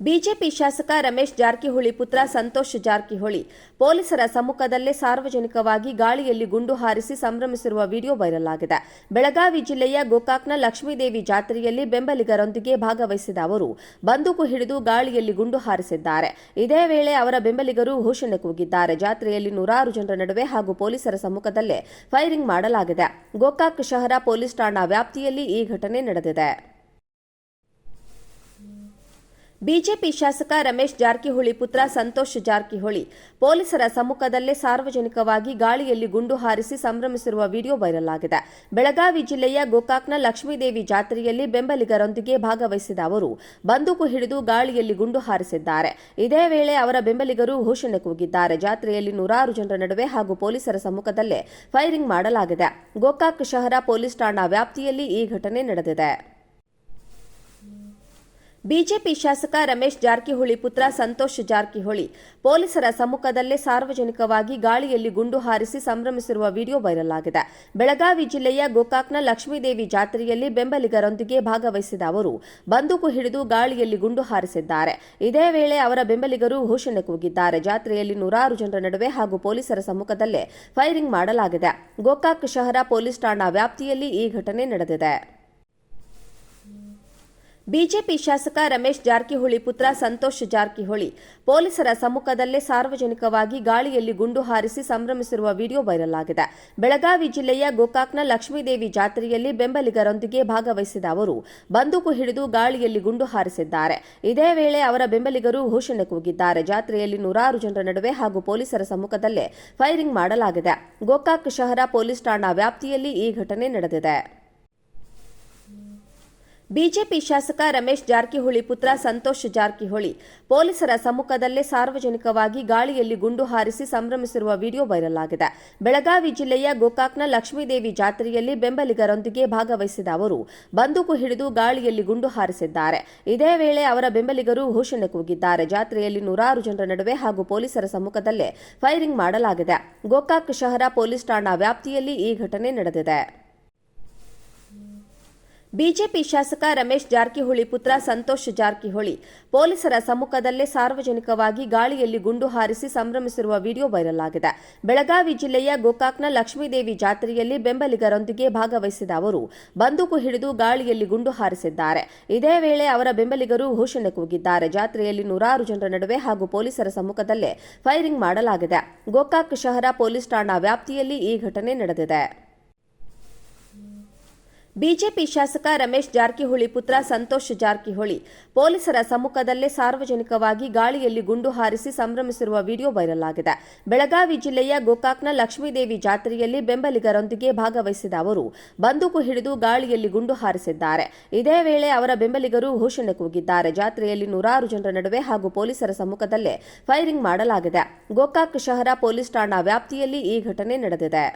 BJP ಶಾಸಕ ರಮೇಶ್ ಜಾರಕಿಹೊಳಿ ಪುತ್ರ ಸಂತೋಷ್ ಜಾರಕಿಹೊಳಿ ಪೊಲೀಸರ ಸಮ್ಮುಖದಲ್ಲೇ ಸಾರ್ವಜನಿಕವಾಗಿ ಗಾಳಿಯಲ್ಲಿ ಗುಂಡು ಹಾರಿಸಿ ಸಂಭ್ರಮಿಸಿರುವ ವಿಡಿಯೋ ವೈರಲ್ ಆಗಿದೆ. ಬೆಳಗಾವಿ ಜಿಲ್ಲೆಯ ಗೋಕಾಕ್ನ ಲಕ್ಷ್ಮೀದೇವಿ ಜಾತ್ರೆಯಲ್ಲಿ ಬೆಂಬಲಿಗರೊಂದಿಗೆ ಭಾಗವಹಿಸಿದ ಅವರು, ಬಂದೂಕು ಹಿಡಿದು ಗಾಳಿಯಲ್ಲಿ ಗುಂಡು ಹಾರಿಸಿದ್ದಾರೆ. ಇದೇ ವೇಳೆ ಅವರ ಬೆಂಬಲಿಗರು ಘೋಷಣೆ ಕೂಗಿದ್ದಾರೆ. ಜಾತ್ರೆಯಲ್ಲಿ ನೂರಾರು ಜನರ ನಡುವೆ ಹಾಗೂ ಪೊಲೀಸರ ಸಮ್ಮುಖದಲ್ಲೇ ಫೈರಿಂಗ್ ಮಾಡಲಾಗಿದೆ. ಗೋಕಾಕ್ ಶಹರ ಪೊಲೀಸ್ ಠಾಣಾ ವ್ಯಾಪ್ತಿಯಲ್ಲಿ ಈ ಘಟನೆ ನಡೆದಿದೆ. ಬಿಜೆಪಿ ಶಾಸಕ ರಮೇಶ್ ಜಾರಕಿಹೊಳಿ ಪುತ್ರ ಸಂತೋಷ್ ಜಾರಕಿಹೊಳಿ ಪೊಲೀಸರ ಸಮ್ಮುಖದಲ್ಲೇ ಸಾರ್ವಜನಿಕವಾಗಿ ಗಾಳಿಯಲ್ಲಿ ಗುಂಡು ಹಾರಿಸಿ ಸಂಭ್ರಮಿಸಿರುವ ವಿಡಿಯೋ ವೈರಲ್ ಆಗಿದೆ. ಬೆಳಗಾವಿ ಜಿಲ್ಲೆಯ ಗೋಕಾಕ್ನ ಲಕ್ಷ್ಮೀದೇವಿ ಜಾತ್ರೆಯಲ್ಲಿ ಬೆಂಬಲಿಗರೊಂದಿಗೆ ಭಾಗವಹಿಸಿದ ಅವರು, ಬಂದೂಕು ಹಿಡಿದು ಗಾಳಿಯಲ್ಲಿ ಗುಂಡು ಹಾರಿಸಿದ್ದಾರೆ. ಇದೇ ವೇಳೆ ಅವರ ಬೆಂಬಲಿಗರು ಘೋಷಣೆ ಕೂಗಿದ್ದಾರೆ. ಜಾತ್ರೆಯಲ್ಲಿ ನೂರಾರು ಜನರ ನಡುವೆ ಹಾಗೂ ಪೊಲೀಸರ ಸಮ್ಮುಖದಲ್ಲೇ ಫೈರಿಂಗ್ ಮಾಡಲಾಗಿದೆ. ಗೋಕಾಕ್ ಶಹರ ಪೊಲೀಸ್ ಠಾಣಾ ವ್ಯಾಪ್ತಿಯಲ್ಲಿ ಈ ಘಟನೆ ನಡೆದಿದೆ. ಬಿಜೆಪಿ ಶಾಸಕ ರಮೇಶ್ ಜಾರಕಿಹೊಳಿ ಪುತ್ರ ಸಂತೋಷ್ ಜಾರಕಿಹೊಳಿ ಪೊಲೀಸರ ಸಮ್ಮುಖದಲ್ಲೇ ಸಾರ್ವಜನಿಕವಾಗಿ ಗಾಳಿಯಲ್ಲಿ ಗುಂಡು ಹಾರಿಸಿ ಸಂಭ್ರಮಿಸಿರುವ ವಿಡಿಯೋ ವೈರಲ್ ಆಗಿದೆ. ಬೆಳಗಾವಿ ಜಿಲ್ಲೆಯ ಗೋಕಾಕ್ನ ಲಕ್ಷ್ಮೀದೇವಿ ಜಾತ್ರೆಯಲ್ಲಿ ಬೆಂಬಲಿಗರೊಂದಿಗೆ ಭಾಗವಹಿಸಿದ ಅವರು, ಬಂದೂಕು ಹಿಡಿದು ಗಾಳಿಯಲ್ಲಿ ಗುಂಡು ಹಾರಿಸಿದ್ದಾರೆ. ಇದೇ ವೇಳೆ ಅವರ ಬೆಂಬಲಿಗರು ಘೋಷಣೆ ಕೂಗಿದ್ದಾರೆ. ಜಾತ್ರೆಯಲ್ಲಿ ನೂರಾರು ಜನರ ನಡುವೆ ಹಾಗೂ ಪೊಲೀಸರ ಸಮ್ಮುಖದಲ್ಲೇ ಫೈರಿಂಗ್ ಮಾಡಲಾಗಿದೆ. ಗೋಕಾಕ್ ಶಹರ ಪೊಲೀಸ್ ಠಾಣಾ ವ್ಯಾಪ್ತಿಯಲ್ಲಿ ಈ ಘಟನೆ ನಡೆದಿದೆ. ಬಿಜೆಪಿ ಶಾಸಕ ರಮೇಶ್ ಜಾರಕಿಹೊಳಿ ಪುತ್ರ ಸಂತೋಷ್ ಜಾರಕಿಹೊಳಿ ಪೊಲೀಸರ ಸಮ್ಮುಖದಲ್ಲೇ ಸಾರ್ವಜನಿಕವಾಗಿ ಗಾಳಿಯಲ್ಲಿ ಗುಂಡು ಹಾರಿಸಿ ಸಂಭ್ರಮಿಸಿರುವ ವಿಡಿಯೋ ವೈರಲ್ ಆಗಿದೆ. ಬೆಳಗಾವಿ ಜಿಲ್ಲೆಯ ಗೋಕಾಕ್ನ ಲಕ್ಷ್ಮೀದೇವಿ ಜಾತ್ರೆಯಲ್ಲಿ ಬೆಂಬಲಿಗರೊಂದಿಗೆ ಭಾಗವಹಿಸಿದ ಅವರು, ಬಂದೂಕು ಹಿಡಿದು ಗಾಳಿಯಲ್ಲಿ ಗುಂಡು ಹಾರಿಸಿದ್ದಾರೆ. ಇದೇ ವೇಳೆ ಅವರ ಬೆಂಬಲಿಗರು ಘೋಷಣೆ ಕೂಗಿದ್ದಾರೆ ಜಾತ್ರೆಯಲ್ಲಿ ನೂರಾರು ಜನರ ನಡುವೆ ಹಾಗೂ ಪೊಲೀಸರ ಸಮ್ಮುಖದಲ್ಲೇ ಫೈರಿಂಗ್ ಮಾಡಲಾಗಿದೆ. ಗೋಕಾಕ್ ಶಹರ ಪೊಲೀಸ್ ಠಾಣಾ ವ್ಯಾಪ್ತಿಯಲ್ಲಿ ಈ ಘಟನೆ ನಡೆದಿದೆ. ಬಿಜೆಪಿ ಶಾಸಕ ರಮೇಶ್ ಜಾರಕಿಹೊಳಿ ಪುತ್ರ ಸಂತೋಷ್ ಜಾರಕಿಹೊಳಿ ಪೊಲೀಸರ ಸಮ್ಮುಖದಲ್ಲೇ ಸಾರ್ವಜನಿಕವಾಗಿ ಗಾಳಿಯಲ್ಲಿ ಗುಂಡು ಹಾರಿಸಿ ಸಂಭ್ರಮಿಸಿರುವ ವಿಡಿಯೋ ವೈರಲ್ ಆಗಿದೆ. ಬೆಳಗಾವಿ ಜಿಲ್ಲೆಯ ಗೋಕಾಕ್ನ ಲಕ್ಷ್ಮೀದೇವಿ ಜಾತ್ರೆಯಲ್ಲಿ ಬೆಂಬಲಿಗರೊಂದಿಗೆ ಭಾಗವಹಿಸಿದ ಅವರು, ಬಂದೂಕು ಹಿಡಿದು ಗಾಳಿಯಲ್ಲಿ ಗುಂಡು ಹಾರಿಸಿದ್ದಾರೆ. ಇದೇ ವೇಳೆ ಅವರ ಬೆಂಬಲಿಗರು ಘೋಷಣೆ ಕೂಗಿದ್ದಾರೆ. ಜಾತ್ರೆಯಲ್ಲಿ ನೂರಾರು ಜನರ ನಡುವೆ ಹಾಗೂ ಪೊಲೀಸರ ಸಮ್ಮುಖದಲ್ಲೇ ಫೈರಿಂಗ್ ಮಾಡಲಾಗಿದೆ. ಗೋಕಾಕ್ ಶಹರ ಪೊಲೀಸ್ ಠಾಣಾ ವ್ಯಾಪ್ತಿಯಲ್ಲಿ ಈ ಘಟನೆ ನಡೆದಿದೆ. ಬಿಜೆಪಿ ಶಾಸಕ ರಮೇಶ್ ಜಾರಕಿಹೊಳಿ ಪುತ್ರ ಸಂತೋಷ್ ಜಾರಕಿಹೊಳಿ ಪೊಲೀಸರ ಸಮ್ಮುಖದಲ್ಲೇ ಸಾರ್ವಜನಿಕವಾಗಿ ಗಾಳಿಯಲ್ಲಿ ಗುಂಡು ಹಾರಿಸಿ ಸಂಭ್ರಮಿಸಿರುವ ವಿಡಿಯೋ ವೈರಲ್ ಆಗಿದೆ. ಬೆಳಗಾವಿ ಜಿಲ್ಲೆಯ ಗೋಕಾಕ್ನ ಲಕ್ಷ್ಮೀದೇವಿ ಜಾತ್ರೆಯಲ್ಲಿ ಬೆಂಬಲಿಗರೊಂದಿಗೆ ಭಾಗವಹಿಸಿದ ಅವರು, ಬಂದೂಕು ಹಿಡಿದು ಗಾಳಿಯಲ್ಲಿ ಗುಂಡು ಹಾರಿಸಿದ್ದಾರೆ. ಇದೇ ವೇಳೆ ಅವರ ಬೆಂಬಲಿಗರು ಘೋಷಣೆ ಕೂಗಿದ್ದಾರೆ ಜಾತ್ರೆಯಲ್ಲಿ ನೂರಾರು ಜನರ ನಡುವೆ ಹಾಗೂ ಪೊಲೀಸರ ಸಮ್ಮುಖದಲ್ಲೇ ಫೈರಿಂಗ್ ಮಾಡಲಾಗಿದೆ. ಗೋಕಾಕ್ ಶಹರ ಪೊಲೀಸ್ ಠಾಣಾ ವ್ಯಾಪ್ತಿಯಲ್ಲಿ ಈ ಘಟನೆ ನಡೆದಿದೆ. ಬಿಜೆಪಿ ಶಾಸಕ ರಮೇಶ್ ಜಾರಕಿಹೊಳಿ ಪುತ್ರ ಸಂತೋಷ್ ಜಾರಕಿಹೊಳಿ ಪೊಲೀಸರ ಸಮ್ಮುಖದಲ್ಲೇ ಸಾರ್ವಜನಿಕವಾಗಿ ಗಾಳಿಯಲ್ಲಿ ಗುಂಡು ಹಾರಿಸಿ ಸಂಭ್ರಮಿಸಿರುವ ವಿಡಿಯೋ ವೈರಲ್ ಆಗಿದೆ. ಬೆಳಗಾವಿ ಜಿಲ್ಲೆಯ ಗೋಕಾಕ್ನ ಲಕ್ಷ್ಮೀದೇವಿ ಜಾತ್ರೆಯಲ್ಲಿ ಬೆಂಬಲಿಗರೊಂದಿಗೆ ಭಾಗವಹಿಸಿದ ಅವರು, ಬಂದೂಕು ಹಿಡಿದು ಗಾಳಿಯಲ್ಲಿ ಗುಂಡು ಹಾರಿಸಿದ್ದಾರೆ. ಇದೇ ವೇಳೆ ಅವರ ಬೆಂಬಲಿಗರು ಘೋಷಣೆ ಕೂಗಿದ್ದಾರೆ ಜಾತ್ರೆಯಲ್ಲಿ ನೂರಾರು ಜನರ ನಡುವೆ ಹಾಗೂ ಪೊಲೀಸರ ಸಮ್ಮುಖದಲ್ಲೇ ಫೈರಿಂಗ್ ಮಾಡಲಾಗಿದೆ. ಗೋಕಾಕ್ ಶಹರ ಪೊಲೀಸ್ ಠಾಣಾ ವ್ಯಾಪ್ತಿಯಲ್ಲಿ ಈ ಘಟನೆ ನಡೆದಿದೆ.